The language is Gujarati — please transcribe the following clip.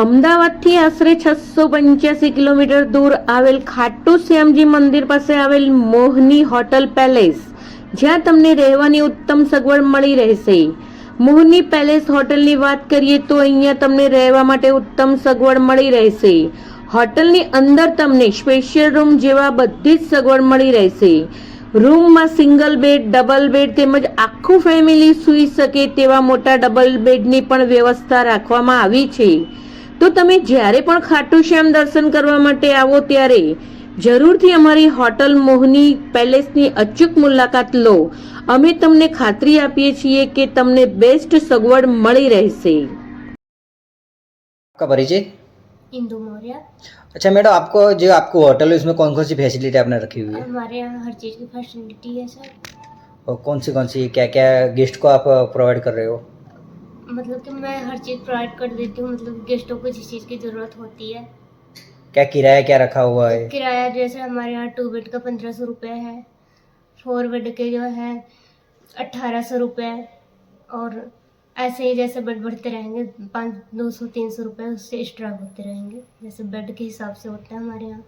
અમદાવાદથી આશરે છસો પંચ્યાસી કિલોમીટર દૂર આવેલ ખાટુ શ્યામજી મંદિર પાસે આવેલ મોહની હોટલ પેલેસ, જ્યાં તમને રહેવાની ઉત્તમ સગવડ મળી રહેશે. મોહની પેલેસ હોટલની વાત કરીએ તો અહીંયા તમને રહેવા માટે ઉત્તમ સગવડ મળી રહેશે. હોટલની અંદર તમને સ્પેશિયલ રૂમ જેવા બધી જ સગવડ મળી રહેશે. રૂમમાં સિંગલ બેડ, ડબલ બેડ તેમજ આખું ફેમિલી સૂઈ શકે તેવા મોટા ડબલ બેડની પણ વ્યવસ્થા રાખવામાં આવી છે. તો તમે જ્યારે પણ ખાટુ શ્યામ દર્શન કરવા માટે આવો ત્યારે જરૂરથી અમારી હોટલ મોહની પેલેસની અચૂક મુલાકાત લો અમે તમને ખાતરી આપીએ છીએ કે તમને બેસ્ટ સગવડ મળી રહેશે आपका परिचय इंदु मौर्य अच्छा मैडम आपको जो आपको होटल है उसमें कौन कौन सी फैसिलिटी आपने रखी हुई है हमारे यहाँ हर चीज़ की फैसिलिटी है सर और कौन सी कौन सी क्या क्या गेस्ट को आप प्रोवाइड कर रहे हो मतलब कि मैं हर चीज़ प्रोवाइड कर देती हूँ मतलब गेस्टों को जिस चीज़ की ज़रूरत होती है। क्या किराया क्या रखा हुआ है? किराया जैसे हमारे यहाँ टू बेड का पंद्रह सौ रुपये है फोर बेड के जो है अट्ठारह सौ रुपये और ऐसे ही जैसे बेड बढ़ते रहेंगे पाँच दो सौ तीन सौ रुपये उससे एक्स्ट्रा होते रहेंगे जैसे बेड के हिसाब से होता है हमारे यहाँ।